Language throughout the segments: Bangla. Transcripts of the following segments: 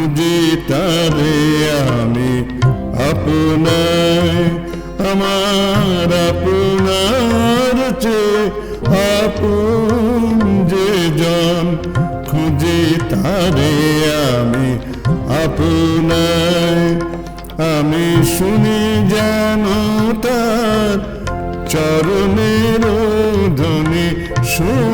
খুঁজি তারে আমি আপনায়, আমার আপনার চেয়ে আপন যে জন খুঁজি তারে আমি আপনায়। আমি শুনি যেন তার চরণের ধ্বনি, শুনি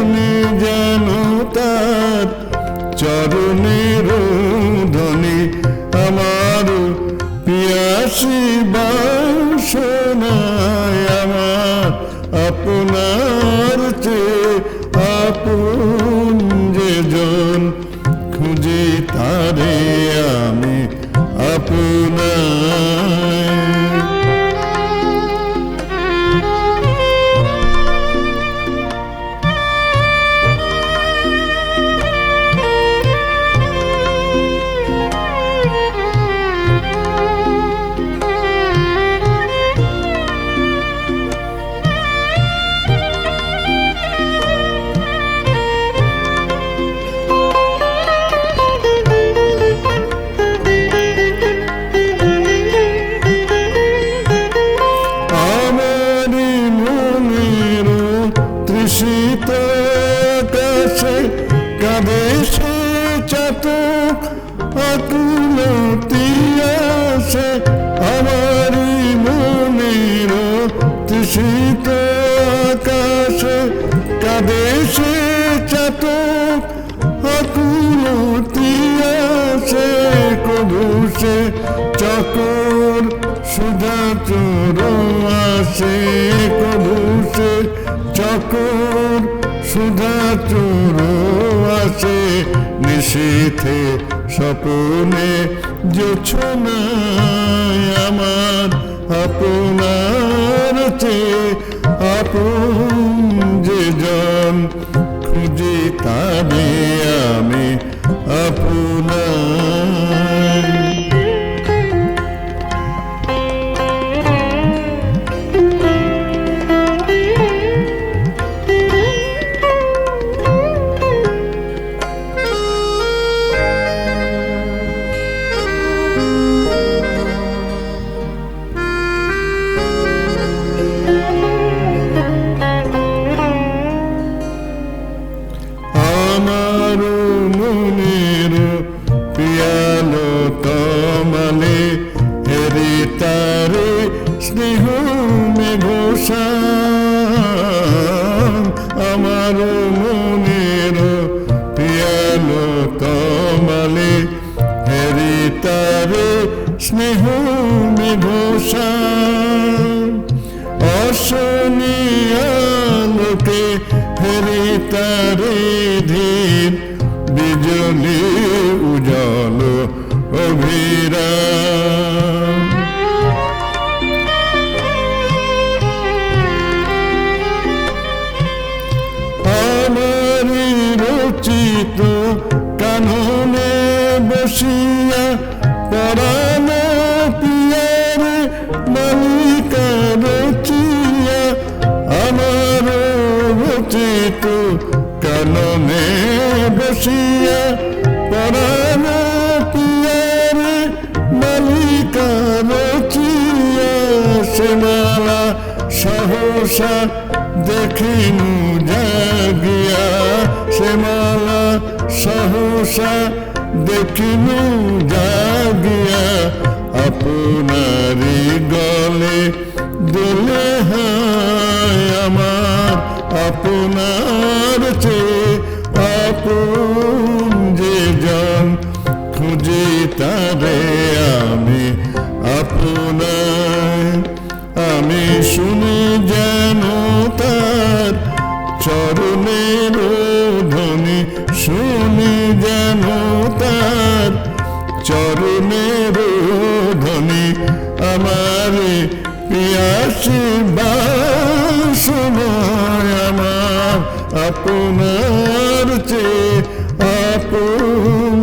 তৃষিত আকাশে কাঁদে সে চাতক আকুলতি আসে কবু সে চকর সুধা চোর আসে কবু সে চকর সুধা চোর আসে নিশীথে স্বপনে জোছনায় আমার আপনার চেয়ে আপন যে জন খুঁজে তাবে আমি আপনার মনের পিয়ালো তমালে হেরি তারে স্নেহ মেঘোষাম আমার মনের পিয়ালো তমালে হেরি তারে স্নেহ মেঘোষাম অশনিয়ালোকে ফেরি তারে ধীর বিজলি উজাল অভিরাম আমারি রচিত কাননে বসিয়া পরানো বসিয়া পরানো পিয়ারে মালিকা রচিয়া সেমালা সহসা দেখিনু জাগিয়া। শ্যামালা সহসা দেখিনু জাগিয়া। আপনারি তারে আমি আপনার, আমি শুনি যেন তার চরণের ধ্বনি শুনি যেন তার চরণের ধ্বনি আমার পিয়াসি বাসনায় আমার, আপনার চেয়ে আপন।